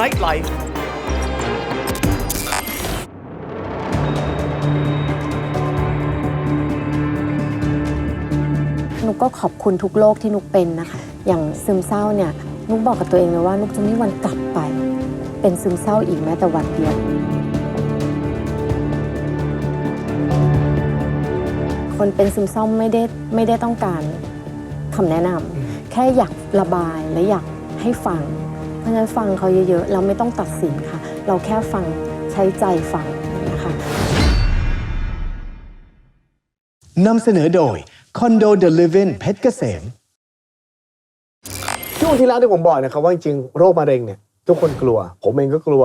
Nightlife นุกก็ขอบคุณทุกโรคที่นุกเป็นนะคะ อย่างซึมเศร้าเนี่ย นุกบอกกับตัวเองเลยว่านุกจะไม่วันกลับไป เป็นซึมเศร้าอีกแม้แต่วันเดียว คนเป็นซึมเศร้าไม่ได้ไม่ได้ต้องการคำแนะนำแค่อยากระบายและอยากให้ฟัง เพราะฉะนั้นฟังเขาเยอะๆ เราไม่ต้องตัดสินค่ะ เราแค่ฟังใช้ใจฟังนะคะนำเสนอโดยคอนโดเดลิเวนเพชรเกษม ช่วงที่แล้วที่ผมบอกนะครับว่าจริงๆโรคมะเร็งเนี่ยทุกคนกลัว ผมเองก็กลัว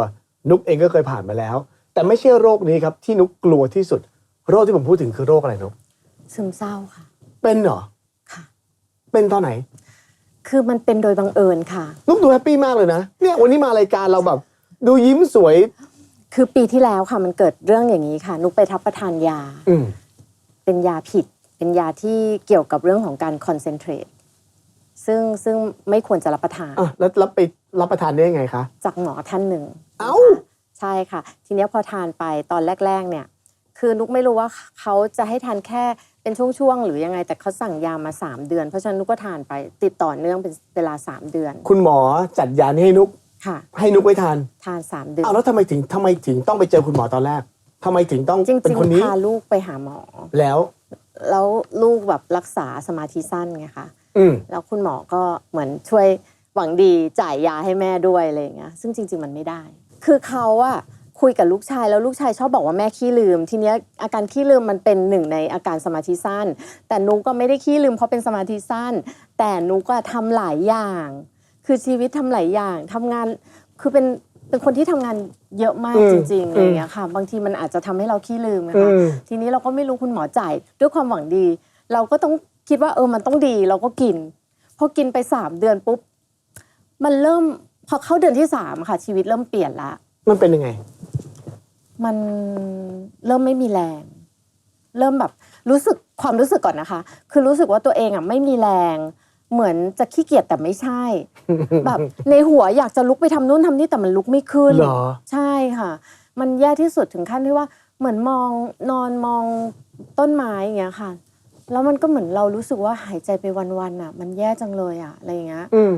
นุกเองก็เคยผ่านมาแล้ว แต่ไม่ใช่โรคนี้ครับที่นุกกลัวที่สุด โรคที่ผมพูดถึงคือโรคอะไรนุกซึมเศร้าค่ะ เป็นเหรอ ค่ะ เป็นตอนไหน คือมันเป็นโดยบังเอิญค่ะนุกดูแฮปปี้มากเลยนะเนี่ยวันนี้มารายการเราแบบ ดูยิ้มสวย คือปีที่แล้วค่ะมันเกิดเรื่องอย่างนี้ค่ะ นุกไปทับประทานยา อืมเป็นยาผิด เป็นยาที่เกี่ยวกับเรื่องของการคอนเซนเทรตซึ่งซึ่งไม่ควรจะรับประทานอะแล้วรับไปรับประทานได้ยังไงคะ จากหมอท่านหนึ่งเอ้า ใช่ค่ะ ทีเนี้ยพอทานไปตอนแรก ๆ เนี่ย คือนุกไม่รู้ว่าเขาจะให้ทานแค่เป็นช่วงๆหรือยังไงแต่เขาสั่งยามา 3 เดือน เพราะฉะนั้นนุกก็ทานไปติดต่อเนื่องเป็นเวลา 3 เดือนคุณหมอจัดยานี้ให้นุกค่ะให้นุกไปทานทาน 3 เดือนเอาแล้วทำไมถึงทำไมถึงต้องไปเจอคุณหมอตอนแรกทำไมถึงต้องจริเป็นงคนนี้ๆพาลูกไปหาหมอ แล้วแล้วลูกแบบรักษาสมาธิสั้นไงคะ อืมแล้วคุณหมอก็เหมือนช่วยหวังดีจ่ายยาให้แม่ด้วยอะไรอย่างเงี้ยซึ่งจริง ๆ มันไม่ได้ คือเขาอะ คุยกับลูกชายแล้วลูกชายชอบบอกว่าแม่ขี้ลืม ทีเนี้ยอาการขี้ลืมมันเป็นหนึ่งในอาการสมาธิสั้น แต่นุกก็ไม่ได้ขี้ลืมเพราะเป็นสมาธิสั้น แต่นุกก็ทำหลายอย่าง คือชีวิตทำหลายอย่างทำงานคือเป็นเป็นคนที่ทำงานเยอะมากอืมจริงๆอะไรอย่างเงี้ยค่ะ บางทีมันอาจจะทำให้เราขี้ลืมนะคะอืมทีนี้เราก็ไม่รู้คุณหมอจ่ายด้วยความหวังดี เราก็ต้องคิดว่าเออมันต้องดีเราก็กินพอกินไปสามเดือนปุ๊บมันเริ่มพอเข้าเดือนที่สามค่ะชีวิตเริ่มเปลี่ยนละมันเป็นยังไง มันเริ่มไม่มีแรง เริ่มแบบรู้สึกความรู้สึกก่อนนะคะ คือรู้สึกว่าตัวเองอะไม่มีแรง เหมือนจะขี้เกียจแต่ไม่ใช่ แบบในหัวอยากจะลุกไปทำนู่นทำนี่แต่มันลุกไม่ขึ้นเหรอใช่ค่ะ มันแย่ที่สุดถึงขั้นที่ว่าเหมือนมองนอนมองต้นไม้อย่างเงี้ยค่ะ แล้วมันก็เหมือนเรารู้สึกว่าหายใจไปวันๆอะ มันแย่จังเลยอะอะไรอย่างเงี้ยอืม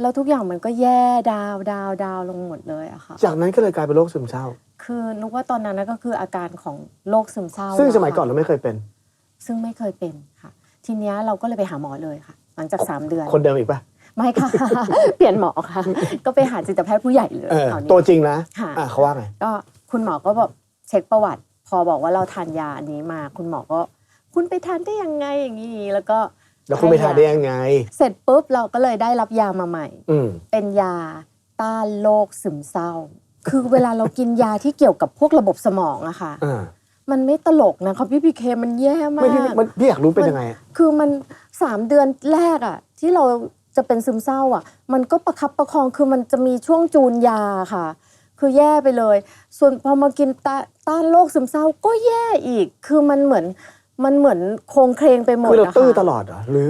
แล้วทุกอย่างมันก็แย่ดาวดาวดาวลงหมดเลยอะค่ะ จากนั้นก็เลยกลายเป็นโรคซึมเศร้า คือนึกว่าตอนนั้นนะก็คืออาการของโรคซึมเศร้าซึ่งแล้วสมัยก่อนค่ะเราไม่เคยเป็น ซึ่งไม่เคยเป็นค่ะ ทีเนี้ยเราก็เลยไปหาหมอเลยค่ะ หลังจากสามเดือน คนเดิมอีกปะไม่ค่ะ เปลี่ยนหมอค่ะ ก็ไปหาจิตแพทย์ผู้ใหญ่เลยเออคราวนี้ตัวจริงนะค่ะอะเขาว่าไงก็คุณหมอก็แบบเช็คประวัติ พอบอกว่าเราทานยาอันนี้มา คุณหมอก็ คุณไปทานได้ยังไงอย่างนี้แล้วก็แล้วคุณไปทานได้ยังไง เสร็จปุ๊บเราก็เลยได้รับยามาใหม่อืมเป็นยาต้านโรคซึมเศร้า คือเวลาเรากินยาที่เกี่ยวกับพวกระบบสมองอะค่ะ อ่ามันไม่ตลกนะครับพี่พีเคมันแย่มาไม่พี่กมันพี่อยากรู้เป็นยังไงอะ คือมันสามเดือนแรกอะที่เราจะเป็นซึมเศร้าอะมันก็ประคับประคองคือมันจะมีช่วงจูนยาค่ะ คือแย่ไปเลย ส่วนพอมากินตาต้านโรคซึมเศร้าก็แย่อีก คือมันเหมือนมันเหมือนโครงเคลงไปหมดคือเรานะคะตื้อตลอดเหรอหรือ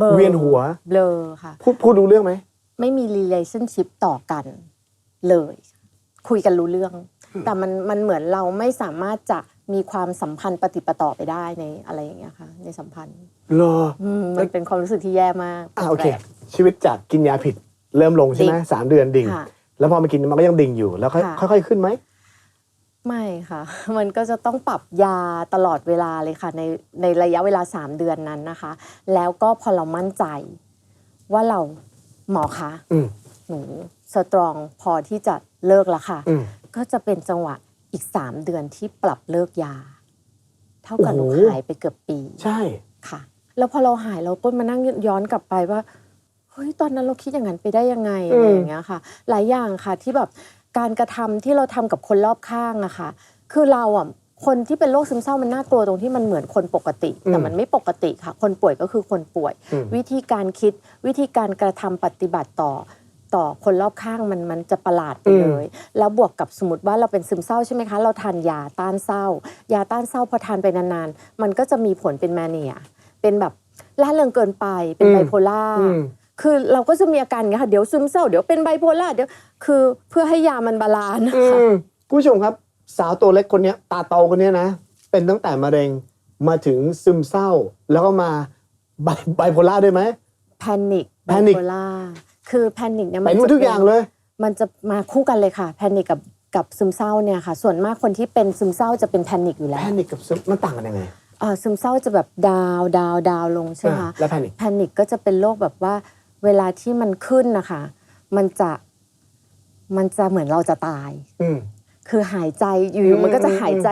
บลอเวียนหัว เบลอค่ะ พูดพูดรู้เรื่องไหมไม่มี relationship ต่อกันเลย คุยกันรู้เรื่อง แต่มันมันเหมือนเราไม่สามารถจะมีความสัมพันธ์ปฏิดปะต่อไปได้ในอะไรอย่างเงี้ยค่ะ ในสัมพันธ์เหรออืมมันเป็นความรู้สึกที่แย่มากอ่าโอเคแปลกชีวิตจากกินยาผิดเริ่มลงใช่ไหมดิ่งสามเดือนดิ่งค่ะแล้วพอมากินมันก็ยังดิ่งอยู่ แล้วค่อยค่ะค่อยๆขึ้นไหมไม่ค่ะ มันก็จะต้องปรับยาตลอดเวลาเลยค่ะ ในในระยะเวลา 3 เดือนนั้นนะคะ แล้วก็พอเรามั่นใจ ว่าเราหมอคะอืมหนูสตรองพอที่จะ เลิกแล้วค่ะ อืม ก็จะเป็นจังหวะอีก3เดือนที่ปรับเลิกยา เท่ากับหนูโอ้โห หายไปเกือบปีใช่ ค่ะ แล้วพอเราหายเราก็มานั่งย้อนกลับไปว่าเฮ้ยตอนนั้นเราคิดอย่างนั้นไปได้ยังไงอะไรอย่างเงี้ยค่ะ หลายอย่างค่ะที่แบบการกระทำที่เราทำกับคนรอบข้างอะค่ะ คือเราอะคนที่เป็นโรคซึมเศร้ามันน่ากลัวตรงที่มันเหมือนคนปกติ แต่มันไม่ปกติค่ะ คนป่วยก็คือคนป่วย อืม วิธีการคิดวิธีการกระทำปฏิบัติต่อ ต่อคนรอบข้างมันมันจะประหลาดไปเลย แล้วบวกกับสมมติว่าเราเป็นซึมเศร้าใช่ไหมคะ เราทานยาต้านเศร้า ยาต้านเศร้าพอทานไปนานๆ มันก็จะมีผลเป็นแมเนีย เป็นแบบล่าเริงเกินไป เป็นอืมไบโพล่าอืมคือเราก็จะมีอาการอย่างเงี้ยค่ะ เดี๋ยวซึมเศร้า เดี๋ยวเป็นไบโพล่า เดี๋ยว คือเพื่อให้ยามันบาลานซ์นะอืคะมคุณผู้ชมครับ สาวตัวเล็กคนเนี้ยตาโตคนเนี้ยนะ เป็นตั้งแต่มะเร็ง มาถึงซึมเศร้า แล้วก็มาไบไบโพล่าด้วยไหมแพนิคไบ Panic โพล่า คือแพนิคเนี่ยมัเป็นหมดจะทุกอย่างเลย มันจะมาคู่กันเลยค่ะ แพนิคกับกับซึมเศร้าเนี่ยค่ะ ส่วนมากคนที่เป็นซึมเศร้าจะเป็นแพนิคอยู่แล้แพวนิคกับซึมมันต่างกันยังไงเอ่อซึมเศร้าจะแบบดาวดาวดาวลงใช่ไหมอ่าคะแล้วแพนิค แพนิคก็จะเป็นโรคแบบว่าเวลาที่มันขึ้นนะคะ มันจะมันจะเหมือนเราจะตาย อืม คือหายใจอยู่ๆมันก็จะหายใจ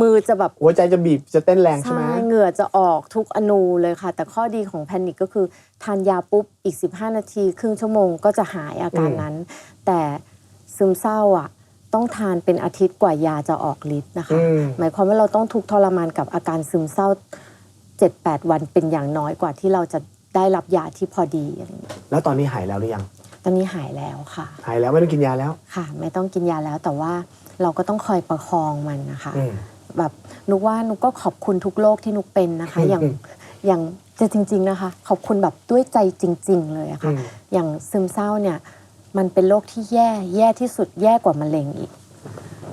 มือจะแบบหัวใจจะบีบจะเต้นแรงใช่ใช่ไหมเหงื่อจะออกทุกอนูเลยค่ะ แต่ข้อดีของแพนิคก็คือ ทานยาปุ๊บอีก 15 นาที ครึ่งชั่วโมงก็จะหายอาการนั้น แต่ซึมเศร้าอะต้องทานเป็นอาทิตย์กว่ายาจะออกฤทธิ์นะคะอืมหมายความว่าเราต้องทุกข์ทรมานกับอาการซึมเศร้า 7-8 วันเป็นอย่างน้อยกว่าที่เราจะได้รับยาที่พอดีอะไรอย่างเงี้ยแล้วตอนนี้หายแล้วหรือยัง ตอนนี้หายแล้วค่ะ หายแล้วไม่ต้องกินยาแล้วค่ะ ไม่ต้องกินยาแล้วแต่ว่า เราก็ต้องคอยประคองมันนะคะ อืม แบบนุกว่านุกก็ขอบคุณทุกโรคที่นุกเป็นนะคะ อย่างอย่างจะจริง ๆนะคะ ขอบคุณแบบด้วยใจจริง ๆ เลยอะค่ะ อืม อย่างซึมเศร้าเนี่ย มันเป็นโรคที่แย่แย่ที่สุดแย่กว่ามะเร็งอีก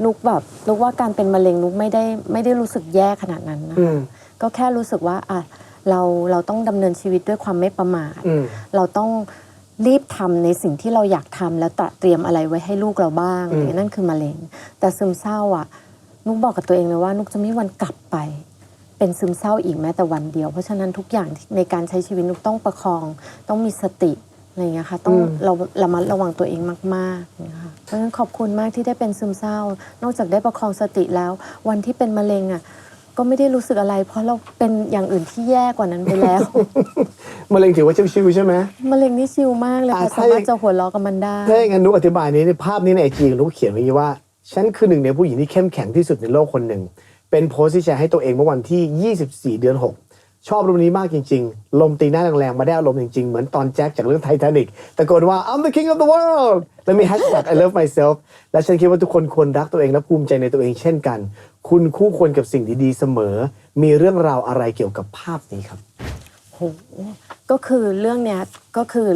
นุกแบบนุกว่าการเป็นมะเร็งนุกไม่ได้ไม่ได้รู้สึกแย่ขนาดนั้นนะอืคะมก็แค่รู้สึกว่าอะเราเราต้องดำเนินชีวิตด้วยความไม่ประมาท อืม เราต้อง รีบทำในสิ่งที่เราอยากทำแล้วตระเตรียมอะไรไว้ให้ลูกเราบ้างอืมอย่างนั่นคือมะเร็ง แต่ซึมเศร้าอะนุกบอกกับตัวเองเลยว่า นุกจะไม่มีวันกลับไป เป็นซึมเศร้าอีกแม้แต่วันเดียว เพราะฉะนั้นทุกอย่างที่ในการใช้ชีวิตนุกต้องประคอง ต้องมีสติอะไรอย่างเงี้ยค่ะต้องเราระมัดระวังตัวเองมากๆอย่างเงี้ยค่ะเพราะฉะนั้นขอบคุณมากที่ได้เป็นซึมเศร้า นอกจากได้ประคองสติแล้ว วันที่เป็นมะเร็งอะ ก็ไม่ได้รู้สึกอะไร เพราะเราเป็นอย่างอื่นที่แย่กว่านั้นไปแล้ว มะเร็งถือว่าชิวๆใช่ไหม มะเร็งนี่ชิลมากเลยค่ะอะถ้าสามารถจะหัวเราะกับมันได้ ถ้าอย่างนั้นนุกอธิบายนี้ในภาพนี้ในไอจีนุกเขียนไว้อย่างนี้ว่า ฉันคือหนึ่งในผู้หญิงที่เข้มแข็งที่สุดในโลกคนหนึ่ง เป็นโพสต์ที่แชร์ให้ตัวเองเมื่อวันที่ 24 เดือน 6 ชอบรูปนี้มากจริง ๆ ลมตีหน้าแรงๆ มาได้อารมณ์จริง ๆ เหมือนตอนแจ็คจากเรื่องไททานิกตะโกนว่า I'm the king of the world แล้วมี hashtag I love myself และฉันคิดว่าทุกคนควรรักตัวเองและภูมิใจในตัวเองเช่นกัน คุณคู่ควรกับสิ่งดีๆเสมอ มีเรื่องราวอะไรเกี่ยวกับภาพนี้ครับ โหก็คือเรื่องเนี้ยก็คือ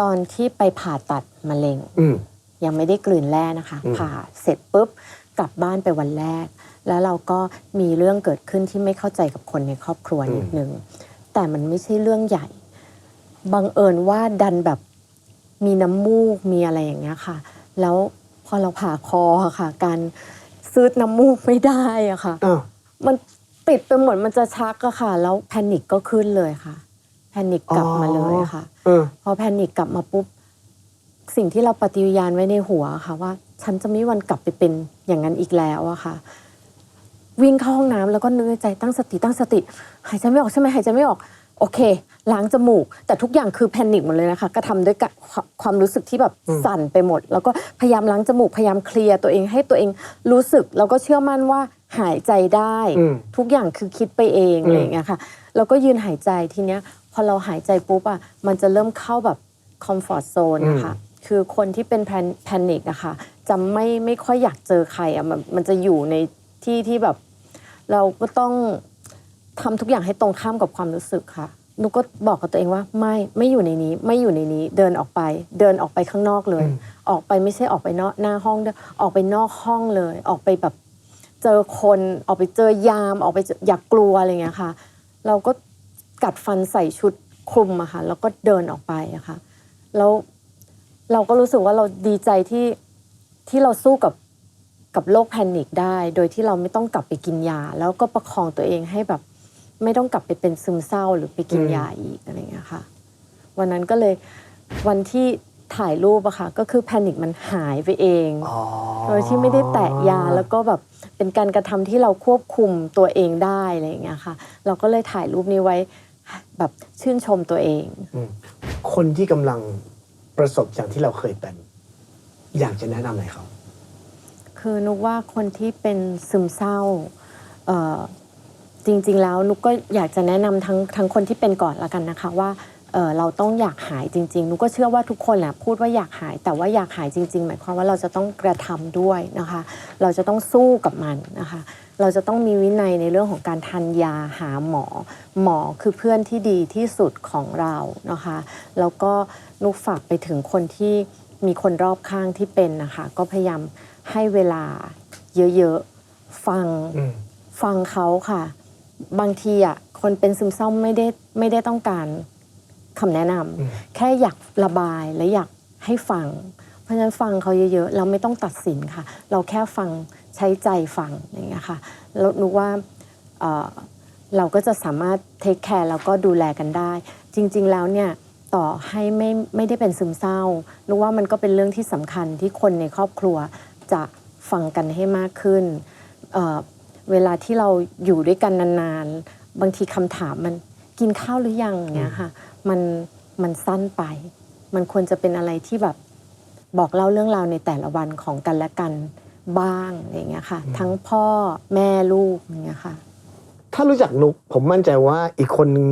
ตอนที่ไปผ่าตัดมะเร็ง อืม ยังไม่ได้กลืนแร่นะคะ อืม ผ่าเสร็จปุ๊บกลับบ้านไปวันแรก แล้วเราก็มีเรื่องเกิดขึ้นที่ไม่เข้าใจกับคนในครอบครัวนิดนึงแต่มันไม่ใช่เรื่องใหญ่ บังเอิญว่าดันแบบมีน้ำมูกมีอะไรอย่างเงี้ยค่ะ แล้วพอเราผ่าคออะค่ะ การ ซื้อน้ำมูกไม่ได้อะค่ะ อ้าวมันติดไปหมดมันจะชักอะค่ะ แล้วแพนิคก็ขึ้นเลยค่ะ แพนิคกลับมาเลยค่ะ เออ พอแพนิคกลับมาปุ๊บ สิ่งที่เราปฏิญาณไว้ในหัวอะค่ะ ว่าฉันจะไม่มีวันกลับไปเป็นอย่างนั้นอีกแล้วอะค่ะ วิ่งเข้าห้องน้ำแล้วก็นึกในใจตั้งสติตั้งสติ หายใจไม่ออกใช่ไหมหายใจไม่ออก โอเค ล้างจมูก แต่ทุกอย่างคือแพนิคหมดเลยนะคะก็ทำด้วยกะความความรู้สึกที่แบบสั่นไปหมด แล้วก็พยายามล้างจมูกพยายามเคลียร์ตัวเองให้ตัวเองรู้สึก แล้วก็เชื่อมั่นว่าหายใจได้ อืม ทุกอย่างคือคิดไปเองอะไรอย่างเงี้ยค่ะแล้วก็ยืนหายใจทีเนี้ยพอเราหายใจปุ๊บอะมันจะเริ่มเข้าแบบคอมฟอร์ z โซนนะคะคือคนที่เป็นแพนิคอะค่ะจะไม่ไม่ค่อยอยากเจอใครอะมันมันจะอยู่ในที่ที่แบบ เราก็ต้อง ทำทุกอย่างให้ตรงข้ามกับความรู้สึกค่ะนุกก็บอกกับตัวเองว่าไม่ไม่อยู่ในนี้ไม่อยู่ในนี้เดินออกไป เดินออกไปข้างนอกเลย ออกไปไม่ใช่ออกไปนอกหน้าห้องด้วยออกไปนอกห้องเลย ออกไปแบบเจอคนออกไปเจอยามออกไปเจออย่ากกลัวอะไรอย่างเงี้ยค่ะ เราก็กัดฟันใส่ชุดคลุมอะค่ะแล้วก็เดินออกไปอะค่ะแล้วเราก็รู้สึกว่าเราดีใจที่ที่เราสู้กับกับโรคแพนิคได้ โดยที่เราไม่ต้องกลับไปกินยา แล้วก็ประคองตัวเองให้แบบ ไม่ต้องกลับไปเป็นซึมเศร้าหรือไปกินยาอีกอะไรอย่างเงี้ยค่ะ วันนั้นก็เลยวันที่ถ่ายรูปอะค่ะก็คือแพนิคมันหายไปเองอ๋อโดยที่ไม่ได้แตะยาแล้วก็แบบเป็นการกระทำที่เราควบคุมตัวเองได้อะไรอย่างเงี้ยค่ะ เราก็เลยถ่ายรูปนี้ไว้แบบชื่นชมตัวเองอืมคนที่กำลังประสบอย่างที่เราเคยเป็น อยากจะแนะนำอะไรเขา คือนุกว่าคนที่เป็นซึมเศร้าเอ่อ จริงๆ แล้วนุกก็อยากจะแนะนำทั้งทั้งคนที่เป็นก่อนละกันนะคะว่าเอ่อเราต้องอยากหายจริงๆนุกก็เชื่อว่าทุกคนแหละพูดว่าอยากหาย แต่ว่าอยากหายจริง ๆ หมายความว่าเราจะต้องกระทำด้วยนะคะ เราจะต้องสู้กับมันนะคะ เราจะต้องมีวินัยในเรื่องของการทานยาหาหมอ หมอคือเพื่อนที่ดีที่สุดของเรานะคะ แล้วก็นุกฝากไปถึงคนที่มีคนรอบข้างที่เป็นนะคะ ก็พยายามให้เวลาเยอะๆ ฟัง อืม ฟังเขาค่ะ บางทีอะคนเป็นซึมเศร้าไม่ได้ไม่ได้ต้องการคำแนะนำอืมแค่อยากระบายและอยากให้ฟัง เพราะฉะนั้นฟังเขาเยอะๆเราไม่ต้องตัดสินค่ะ เราแค่ฟังใช้ใจฟังอย่างเงี้ยค่ะแล้วนึกว่าเอ่อเราก็จะสามารถเทคแคร์แล้วก็ดูแลกันได้ จริงๆแล้วเนี่ยต่อให้ไม่ไม่ได้เป็นซึมเศร้านึกว่ามันก็เป็นเรื่องที่สำคัญที่คนในครอบครัวจะฟังกันให้มากขึ้นเอ่อ เวลาที่เราอยู่ด้วยกันนานๆ บางทีคำถามมันกินข้าวหรือยังอย่างเงี้ยค่ะ มันมันสั้นไป มันควรจะเป็นอะไรที่แบบบอกเล่าเรื่องราวในแต่ละวันของกันและกันบ้างอะไรอย่างเงี้ยค่ะ ทั้งพ่อแม่ลูกอย่างเงี้ยค่ะ ถ้ารู้จักนุกผมมั่นใจว่าอีกคนนึง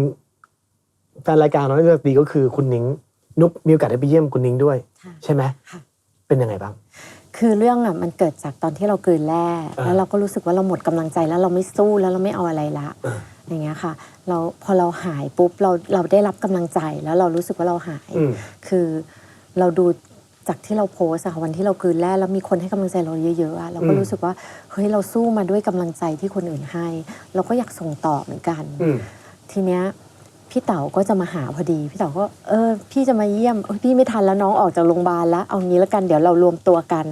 แฟนรายการเราเลือกดีก็คือคุณนิ้งนุกมีโอกาสได้ไปเยี่ยมคุณนิ้งด้วยค่ะใช่ไหมค่ะเป็นยังไงบ้าง คือเรื่องอะมันเกิดจากตอนที่เรากลืนแร่อ่าแล้วเราก็รู้สึกว่าเราหมดกำลังใจแล้วเราไม่สู้แล้วเราไม่เอาอะไรละอ่าอย่างเงี้ยค่ะเราพอเราหายปุ๊บเราเราได้รับกำลังใจแล้วเรารู้สึกว่าเราหายอืมคือเราดูจากที่เราโพสต์อะค่ะวันที่เรากลืนแร่แล้วมีคนให้กำลังใจเราเยอะๆอะเราก็อืมรู้สึกว่าเฮ้ยเราสู้มาด้วยกำลังใจที่คนอื่นให้ เราก็อยากส่งต่อเหมือนกันอืมทีเนี้ย พี่เต๋าก็จะมาหาพอดี พี่เต๋าก็เออพี่จะมาเยี่ยมเอ้ยพี่ไม่ทันแล้วน้องออกจากโรงพยาบาลแล้วเอางี้แล้วกันเดี๋ยวเรารวมตัวกัน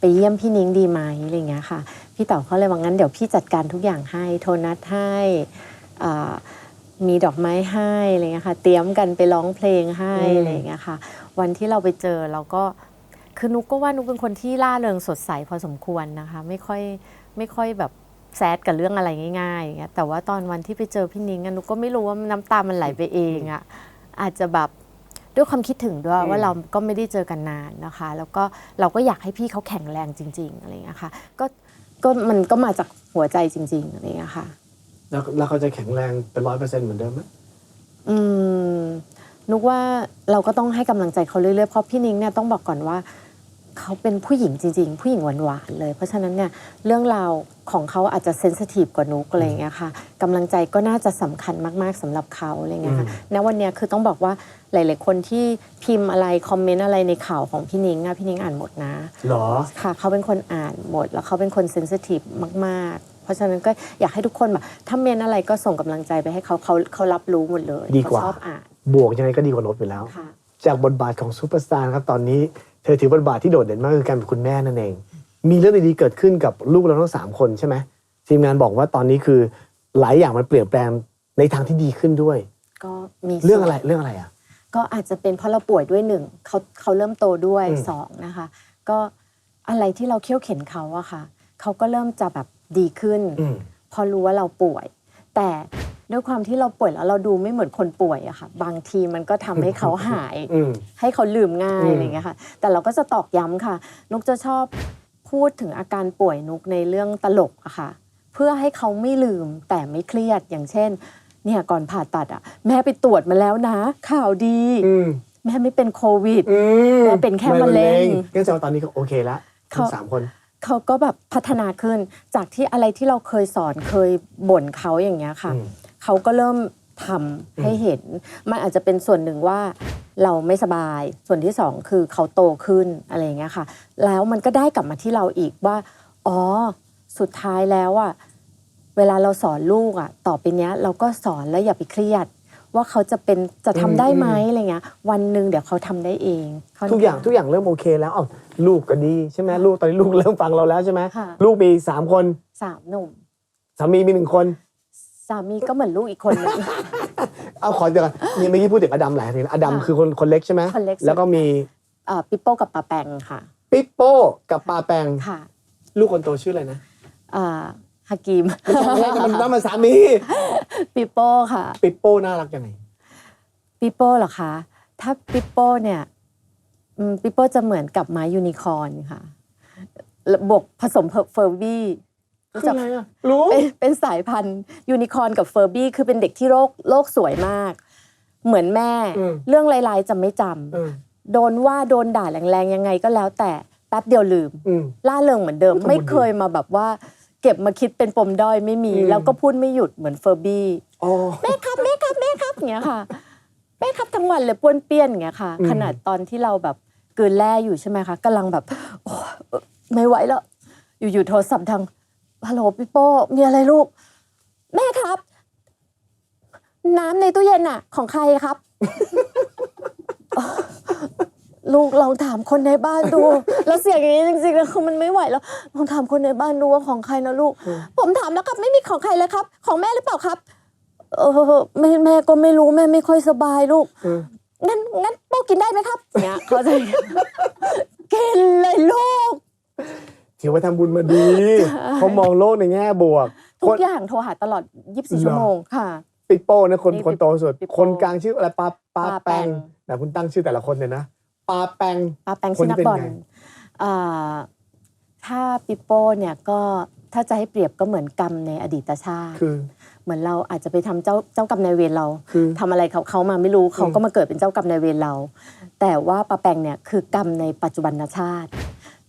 ไปเยี่ยมพี่นิ้งดีไหมอะไรอย่างเงี้ยค่ะ พี่เต๋าเขาเลยว่างั้นเดี๋ยวพี่จัดการทุกอย่างให้โทรนัดให้อ่ามีดอกไม้ให้อะไรเงี้ยค่ะ เตรียมกันไปร้องเพลงให้อืมอะไรอย่างเงี้ยค่ะ วันที่เราไปเจอเราก็คือนุกก็ว่านุกเป็นคนที่ล่าเริงสดใสพอสมควรนะคะ ไม่ค่อยไม่ค่อยแบบ แซดกับเรื่องอะไรง่ายๆอย่างเงี้ยแต่ว่าตอนวันที่ไปเจอพี่นิ้งอะนุกก็ไม่รู้ว่าน้ำตามันไหลไปเองอะอาจจะแบบด้วยความคิดถึงด้วยอืมว่าเราก็ไม่ได้เจอกันนานนะคะ แล้วก็เราก็อยากให้พี่เขาแข็งแรงจริง ๆอะไรอย่างเงี้ยค่ะก็ก็มันก็มาจากหัวใจจริงๆอะไรอย่างเงี้ยค่ะ แล้วแล้วเขาจะแข็งแรงเป็นร้อยเปอร์เซ็นต์เหมือนเดิมไหมอืม นุกว่าเราก็ต้องให้กำลังใจเขาเรื่อยๆเพราะพี่นิ้งเนี่ยต้องบอกก่อนว่า เขาเป็นผู้หญิงจริง ๆ ผู้หญิงหวานๆเลย เพราะฉะนั้นเนี่ยเรื่องราวของเขาอาจจะเซนซิทีฟกว่านุกอะไรอย่างเงี้ยค่ะกำลังใจก็น่าจะสำคัญมากๆสำหรับเขาอะไรเงี้ยค่ะณวันเนี้ยคือต้องบอกว่าหลาย ๆ คนที่พิมพ์อะไรคอมเมนต์อะไรในข่าวของพี่นิ้งอะพี่นิ้งอ่านหมดนะหรอค่ะ เขาเป็นคนอ่านหมด แล้วเขาเป็นคนเซนซิทีฟมากๆ เพราะฉะนั้นก็อยากให้ทุกคนแบบถ้าเมนอะไรก็ส่งกำลังใจไปให้เขาเขาเขารับรู้หมดเลยดีกว่าเขชอบอ่านบวกยังไงก็ดีกว่าลบอยู่แล้วค่ะจากบทบาทของซูเปอร์สตาร์นะครับตอนนี้ เธอถือบทบาทที่โดดเด่นมากคือการเป็นคุณแม่นั่นเอง มีเรื่องดีๆเกิดขึ้นกับลูกเราทั้งสามคนใช่ไหมทีมงานบอกว่าตอนนี้คือหลายอย่างมันเปลี่ยนแปลงในทางที่ดีขึ้นด้วย ก็มีเรื่องอะไรส่วนเรื่องอะไรอะก็อาจจะเป็นเพราะเราป่วยด้วยหนึ่งเขาเขาเริ่มโตด้วยอืมสองนะคะ ก็อะไรที่เราเคี่ยวเข็นเขาอะค่ะเขาก็เริ่มจะแบบดีขึ้นอืมพอรู้ว่าเราป่วย แต่ ด้วยความที่เราป่วยแล้วเราดูไม่เหมือนคนป่วยอะค่ะ บางทีมันก็ทำให้เขาหาย อืม ให้เขาลืมง่ายอืม อะไรอย่างเงี้ยค่ะ แต่เราก็จะตอกย้ำค่ะ นุกจะชอบพูดถึงอาการป่วยนุกในเรื่องตลกอะค่ะ เพื่อให้เขาไม่ลืมแต่ไม่เครียดอย่างเช่น เนี่ยก่อนผ่าตัดอะแม่ไปตรวจมาแล้วนะ ข่าวดี อืมแม่ไม่เป็นโควิด อืมแม่เป็นแค่มะเร็งงั้นแสดงว่าตอนนี้ก็โอเคแล้วทั้งเขาสามคน เขาก็แบบพัฒนาขึ้นจากที่อะไรที่เราเคยสอนเคยบ่นเขาอย่างเงี้ยค่ะ อืม เขาก็เริ่มทำให้เห็น มันอาจจะเป็นส่วนหนึ่งว่าเราไม่สบาย ส่วนที่สองคือเขาโตขึ้นอะไรอย่างเงี้ยค่ะ แล้วมันก็ได้กลับมาที่เราอีกว่า อ๋อ สุดท้ายแล้วอะเวลาเราสอนลูกอะต่อไปเนี้ย เราก็สอนแล้วอย่าไปเครียด ว่าเขาจะเป็นจะทำได้ไหมอะไรเงี้ย วันหนึ่งเดี๋ยวเขาทำได้เองเขทุกอย่างทุกอย่างเริ่มโอเคแล้วอ้าวลูกก็ดีใช่ไหมลูกตอนนี้ลูกเริ่มฟังเราแล้วใช่ไหมค่ะลูกมีสามคนสามหนุ่มสามีมีหนึ่งคน สามีก็เหมือนลูกอีกคนนึง เอาขอเดี๋ยวก่อนนี่เมื่อกี้พูดถึงอดัมหลายทีนะอดัมค่ะคือคนคนเล็กใช่ไหมคนเล็กสุด แล้วก็มีเอ่อปิโป้กับปาแปงค่ะปิ๊ปโป้กับปาแปงค่ะลูกคนโตชื่ออะไรนะอ่าฮากิมไม่ใช่ไม่ใช่มันน้ำมันสามีปิโป้ค่ะปิ๊ปโป้น่ารักยังไงปิโป้เหรอคะถ้าปิโป้เนี่ยอืมปิโป้จะเหมือนกับไม้ยูนิคอร์นค่ะแล้วบวกผสมเฟอร์บี้ รู้คือจักอะไรอะรู้เป็นเป็นสายพันธุ์ยูนิคอร์นกับเฟอร์บี้คือเป็นเด็กที่โลกโลกสวยมาก เหมือนแม่อืมเรื่องร้ายๆจะไม่จำเออโดนว่าโดนด่าแรงๆยังไงก็แล้วแต่แป๊บเดียวลืมอืมล่าเริงเหมือนเดิมโอ้ทำบุญไม่เคยมาแบบว่า เก็บมาคิดเป็นปมด้อยไม่มีอืมแล้วก็พูดไม่หยุดเหมือนเฟอร์บี้อ๋อแม่ครับแม่ครับแม่ครับอย่างเงี้ยค่ะแม่ครับทั้งวันเลยป้วนเปี้ยนอย่างเงี้ยค่ะอืมขนาดตอนที่เราแบบกลืนแร่อยู่ใช่ไหมคะกำลังแบบโอ้ไม่ไหวแล้วอยู่ๆโทรศัพท์ทาง ฮัลโหลพี่โป้มีอะไรลูก แม่ครับ น้ำในตู้เย็นอะของใครครับ ลูกลองถามคนในบ้านดู แล้วเสียงอย่างนี้จริงๆแล้วคือมันไม่ไหวแล้ว ลองถามคนในบ้านดูว่าของใครนะลูก ผมถามแล้วครับไม่มีของใครเลยครับ ของแม่หรือเปล่าครับ เออแม่แม่ก็ไม่รู้แม่ไม่ค่อยสบายลูกเอองั้นงั้นโป้กินได้ไหมครับเนี่ยเขาจะกินเลยลูก ถือว่าทำบุญมาดีเขามองโลกในแง่บวก ทุคกนอย่างโทรหาตลอด 24 ชั่วโมงค่ะ ปิโป้นะคนนี่คนโตสุดปิโป้คนกลางชื่ออะไรปาปาปาแปแปงงแต่คุณตั้งชื่อแต่ละคนเนี่ยนะปาแปงปาแปงคนชินี้นักเป็นบอลไงอ่าถ้าปิโป้เนี่ยก็ถ้าจะให้เปรียบก็เหมือนกรรมในอดีตชาติคือ เหมือนเราอาจจะไปทำเจ้าเจ้ากรรมนายเวรเราคือทำอะไรเขาเขามาไม่รู้เขาก็มาเกิดเป็นเจ้ากรรมนายเวรเรา แต่ว่าปาแปงเนี่ยคือกรรมในปัจจุบันชาติ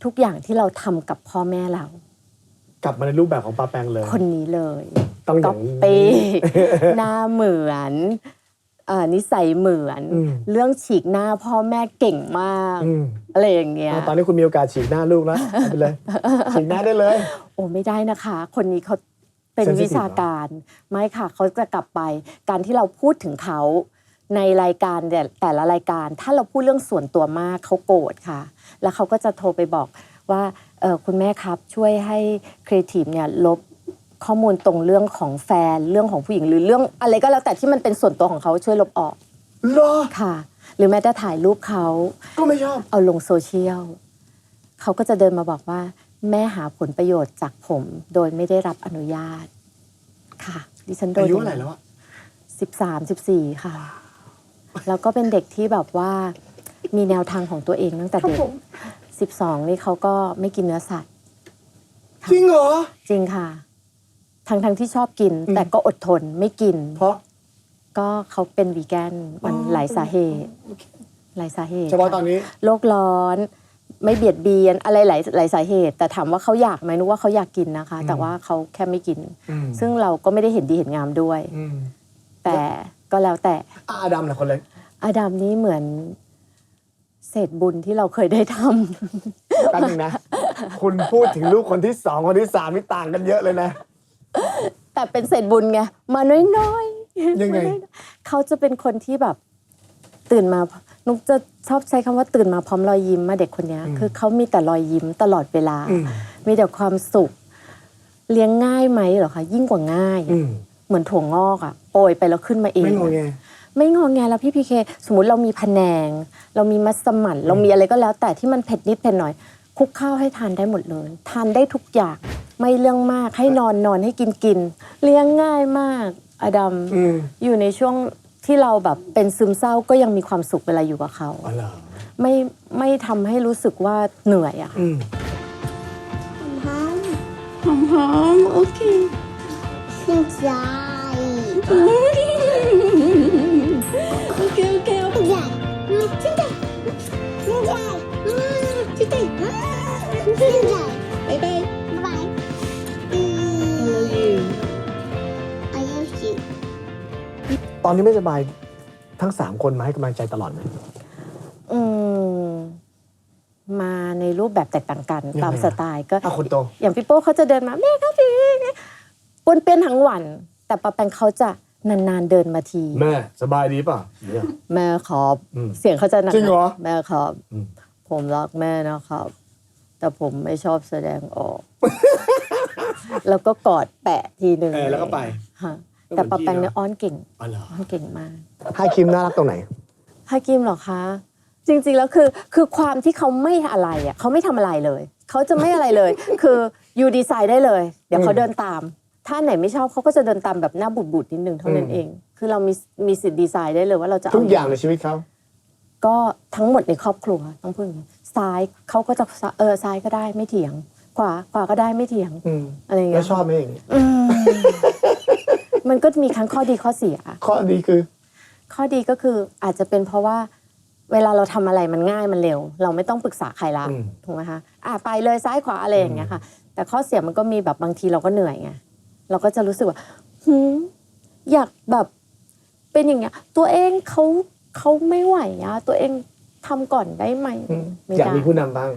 ทุกอย่างที่เราทำกับพ่อแม่เรา กลับมาในรูปแบบของปาแปงเลย คนนี้เลยต้องอก๊ย่าองปนี้ ปี้ หน้าเหมือนอ่านิสัยเหมือน อืม เรื่องฉีกหน้าพ่อแม่เก่งมากอืมอะไรอย่างเงี้ยอ่าตอนนี้คุณมีโอกาสฉีกหน้าลูกแล้วเอาไปเลยฉีกหน้าได้เลย โอ้ไม่ได้นะคะ คนนี้เขาเป็น Sensitive วิชาการ ไม่ค่ะเขาจะกลับไป การที่เราพูดถึงเขา ในรายการแต่แต่ละรายการ ถ้าเราพูดเรื่องส่วนตัวมากเขาโกรธค่ะ แล้วเขาก็จะโทรไปบอกว่าเออคุณแม่ครับช่วยให้ครีเอทีฟเนี่ยลบข้อมูลตรงเรื่องของแฟนเรื่องของผู้หญิงหรือเรื่องอะไรก็แล้วแต่ที่มันเป็นส่วนตัวของเขาช่วยลบออกเหรอค่ะ หรือแม้แต่ถ่ายรูปเขาก็ไม่ชอบเอาลงโซเชียลเขาก็จะเดินมาบอกว่า แม่หาผลประโยชน์จากผม โดยไม่ได้รับอนุญาต ค่ะ ดิฉันโดนอายุเท่าไหร่แล้วอะสิบสามสิบสี่ค่ะ แล้วก็เป็นเด็กที่แบบว่ามีแนวทางของตัวเองตั้งแต่เด็กสิบสองนี่เขาก็ไม่กินเนื้อสัตว์ จริงเหรอ จริงค่ะ ทั้งทั้งๆที่ชอบกินอืมแต่ก็อดทนไม่กิน เพราะ ก็เขาเป็นวีแกนมันอ๋อหลายสาเหตุ หลายสาเหตุเฉพาะค่ตอนนี้ โลกร้อน ไม่เบียดเบียนอะไรหลายหลายสาเหตุ แต่ถามว่าเขาอยากไหมนึกว่าเขาอยากกินนะคะ แต่ว่าเขาแค่ไม่กินอืมซึ่งเราก็ไม่ได้เห็นดีเห็นงามด้วยอืมแต่ ก็แล้วแต่อาดำแหละคนเล็กอาดัมนี่เหมือนเศษบุญที่เราเคยได้ทำแป๊บนึงนะ คุณพูดถึงลูกคนที่สองคนที่สามนี่ต่างกันเยอะเลยนะแต่เป็นเศษบุญไง มาน้อยๆยังไง มาน้อๆเขาจะเป็นคนที่แบบ ตื่นมานุกจะชอบใช้คำว่าตื่นมาพร้อมรอยยิ้มมาเด็กคนเนี้ย คือเขามีแต่รอยยิ้มตลอดเวลา อืม มีแต่ความสุข เลี้ยงง่ายไหมเหรอคะยิ่งกว่าง่าย อืม เหมือนถั่วงอกอะโปรยไปแล้วขึ้นมาเอง ไม่งงไง ไม่งอแงแล้วพี่พีเคสมมติเรามีพะแนง เรามีมัสมั่นเรามีอะไรก็แล้ว แต่ที่มันเผ็ดนิดเผ็ดหน่อยคลุกข้าวให้ทานได้หมดเลยทานได้ทุกอย่างไม่เรื่องมากให้นอนนอนให้กินกิน เลี้ยงง่ายมาก อดัมอืม อยู่ในช่วงที่เราแบบเป็นซึมเศร้าก็ยังมีความสุขเวลาอยู่กับเขา อ๋อเหรอไม่ไม่ทำให้รู้สึกว่าเหนื่อยอะอืม หอมหอมหอมๆโอเค ชื่นใจโอเคโอเคโอเคชื่นใจชื่นใจชื่นใจอืมชื่นใจชื่นใจบายบายบ๊ายบายอื I ม love you I love you ตอนนี้ไม่สบายทั้งสามคนมาให้กำลังใจตลอดไหม อืมมาในรูปแบบแตกต่างกันยังไงตามสไตล์ก็อะคนโต อย่างพี่โป้เขาจะเดินมาแม่ครับพี่ ปวนเปี้ยนทั้งวัน แต่ปาแปงเขาจะนานๆเดินมาที แม่สบายดีป่ะเนี่ย แม่ครับอืมเสียงเขาจะหนักจริงเหรอ แม่ครับอืม ผมรักแม่นะครับ แต่ผมไม่ชอบแสดงออก แล้วก็กอดแปะทีหนึ่งเออแล้วก็ไป ฮะก็เหมือนแต่ปาแปงพี่เนอะเนี่ยอ้อนเก่งอ๋อเหรอ อ้อนเก่งมาก ให้คิมน่ารักตรงไหน ฮากิมเหรอคะ จริงๆแล้วคือคือความที่เขาไม่อะไรอะเขาไม่ทำอะไรเลย เขาจะไม่อะไรเลย คือยูดีไซน์ได้เลย เดี๋ยวเขาอืมเดินตาม ถ้าไหนไม่ชอบเขาก็จะเดินตามแบบหน้าบูดๆนิดนึงเท่านั้นอืมเอง คือเรามีมีสิทธิ์ดีไซน์ได้เลยว่าเราจะทุกอย่างเในชีวิตเขาก็ทั้งหมดในครอบครัวต้องพูดอย่างนี้ซ้ายเขาก็จะเออซ้ายก็ได้ไม่เถียง ขวาขวาก็ได้ไม่เถียงอืมอะไรอย่างแล้เงี้วยชอบไหมอย่างนี้อืมมันก็มีทั้งข้อดีข้อเสีย ข้อดีคือ ข้อดีก็คืออาจจะเป็นเพราะว่าเวลาเราทำอะไรมันง่ายมันเร็ว เราไม่ต้องปรึกษาใครละอืม ถูกไหมคะอะไปเลยซ้ายขวาอะไรอย่างเงี้ยค่ะ แต่ข้อเสียมันก็มีแบบบางทีเราก็เหนื่อยไง เราก็จะรู้สึกว่าหืมอยากแบบเป็นอย่างเงี้ย ตัวเองเขาเขาไม่ไหวอะตัวเองทำก่อนได้ไหมไม่อยากได้มีผู้นำบ้าง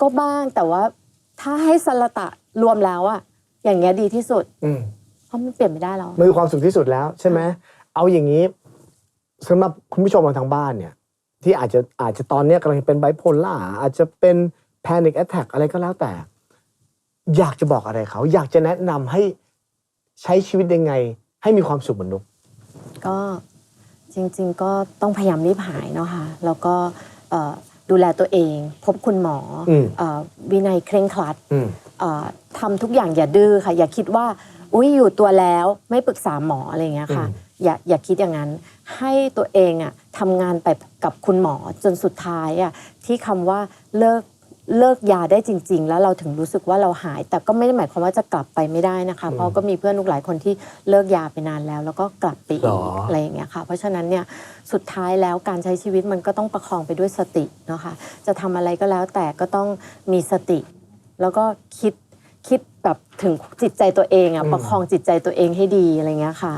ก็บ้างแต่ว่าถ้าให้สละตะรวมแล้วอะอย่างเงี้ยดีที่สุด อืมเพราะมันเปลี่ยนไม่ได้แล้วมันคือความสุขที่สุดแล้วใช่ไหมเอาอย่างนี้สำหรับคุณผู้ชมทางบ้านเนี่ย ที่อาจจะอาจจะตอนเนี้ยกำลังเป็นไบโพล่าอาจจะเป็นแพนิคแอ t แทกอะไรก็แล้วแต่ อยากจะบอกอะไรเขา อยากจะแนะนำให้ ใช้ชีวิตยังไง ให้มีความสุขเหมือนนุกก็จริงๆก็ต้องพยายามรีบหายเนาะค่ะแล้วก็เอ่อดูแลตัวเอง พบคุณหมออมเอ่อวินัยเคร่งครัดอืมเอ่อทำทุกอย่างอย่าดื้อค่ะ อย่าคิดว่าอุ้ยอยู่ตัวแล้วไม่ปรึกษาหมออะไรอย่างเงี้ยค่ะอืมอย่าอย่าคิดอย่างนั้น ให้ตัวเองอะทำงานไปกับคุณหมอจนสุดท้ายอะที่คำว่าเลิก เลิกยาได้จริง ๆ แล้วเราถึงรู้สึกว่าเราหาย แต่ก็ไม่ได้หมายความว่าจะกลับไปไม่ได้นะคะ เพราะก็มีเพื่อนลูกหลายคนที่เลิกยาไปนานแล้ว แล้วก็กลับไปหรอีอกอะไรอย่างเงี้ยค่ะ เพราะฉะนั้นเนี่ยสุดท้ายแล้วการใช้ชีวิตมันก็ต้องประคองไปด้วยสติเนาะค่ะจะทำอะไรก็แล้วแต่ก็ต้องมีสติ แล้วก็คิดคิดแบบถึงจิตใจตัวเองอะประคองจิตใจตัวเองให้ดีอะไรเงี้ยค่ะ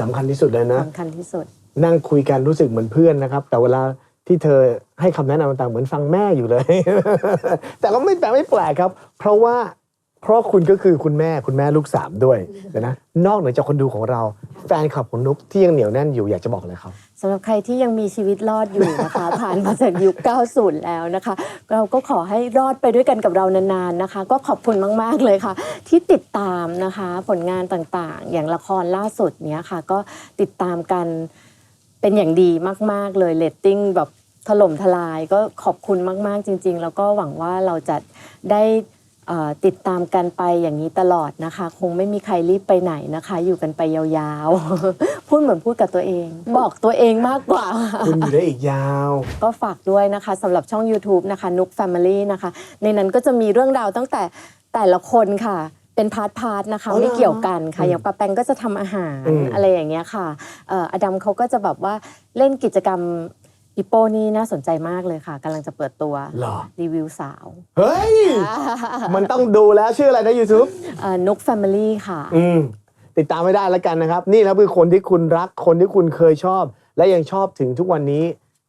สำคัญที่สุดเลยนะ สำคัญที่สุด นั่งคุยกันรู้สึกเหมือนเพื่อนนะครับ แต่เวลา ที่เธอให้คำแนะนำต่างๆเหมือนฟังแม่อยู่เลย แต่ก็ไม่แปลกไม่แปลกครับ เพราะว่าเพราะคุณก็คือคุณแม่คุณแม่ลูกสามด้วยเดี๋ยวนะนอกเหนือจากคนดูของเรา แฟนคลับของนุกที่ยังเหนียวแน่นอยู่อยากจะบอกเลยครับสำหรับใครที่ยังมีชีวิตรอดอยู่นะคะ ผ่านมาจากยุค 90 แล้วนะคะ เราก็ขอให้รอดไปด้วยกันกับเรานานๆนะคะ ก็ขอบคุณมากๆเลยค่ะ ที่ติดตามนะคะ ผลงานต่างๆ อย่างละครล่าสุดเนี้ยค่ะ ก็ติดตามกันเป็นอย่างดีมากๆเลยเลตติ้งแบบ ถล่มทลายก็ขอบคุณมากๆจริง ๆ แล้วก็หวังว่าเราจะได้เอ่อติดตามกันไปอย่างนี้ตลอดนะคะ คงไม่มีใครรีบไปไหนนะคะ อยู่กันไปยาวๆ พูดเหมือนพูดกับตัวเอง บอกตัวเองมากกว่า คุณอยู่ได้อีกยาว ก็ฝากด้วยนะคะสำหรับช่อง YouTube นะคะนุก Family นะคะ ในนั้นก็จะมีเรื่องราวตั้งแต่แต่ละคนค่ะเป็นพาร์ทพาร์ทนะคะอ๋อเหรอไม่เกี่ยวกันค่ะอืมอย่างปาแปงก็จะทำอาหารอืมอะไรอย่างเงี้ยค่ะเอ่ออดัมเขาก็จะแบบว่าเล่นกิจกรรม ปิโป้นี่น่าสนใจมากเลยค่ะกำลังจะเปิดตัวหรอ รีวิวสาวเฮ้ย มันต้องดูแล้วชื่ออะไรนะ YouTube เอ่อนุก Family ค่ะ อืม ติดตามไม่ได้แล้วกันนะครับ นี่นะคือคนที่คุณรักคนที่คุณเคยชอบ และยังชอบถึงทุกวันนี้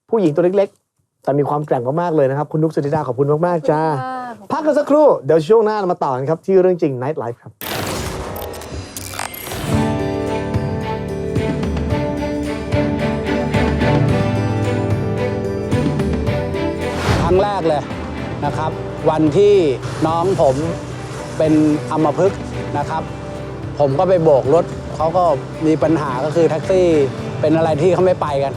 ผู้หญิงตัวเล็กๆ แต่มีความแกร่งมากๆเลยนะครับ คุณนุกสุธิดาขอบคุณมากๆจ้าขอบคุณค่ะพักกันสักครู่ เดี๋ยวช่วงหน้าเรามาต่อกันครับ ที่เรื่องจริง Night Life ครับ รั้งแรกเลยนะครับ วันที่น้องผมเป็นอัมพฤกษ์นะครับ ผมก็ไปโบกรถเขาก็มีปัญหาก็คือแท็กซี่เป็นอะไรที่เขาไม่ไปกัน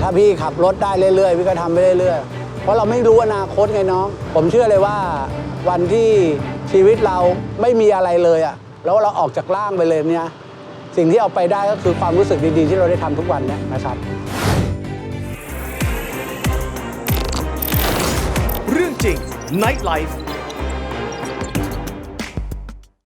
ถ้าพี่ขับรถได้เรื่อยๆ พี่ก็ทำไปเรื่อยๆ เพราะเราไม่รู้อนาคตไงน้อง ผมเชื่อเลยว่าวันที่ชีวิตเราไม่มีอะไรเลยอะ แล้วเราออกจากร่างไปเลยเนี่ยสิ่งที่เอาไปได้ก็คือความรู้สึกดีๆ ที่เราได้ทำทุกวันเนี้นะครับ เรื่องจริง Night Life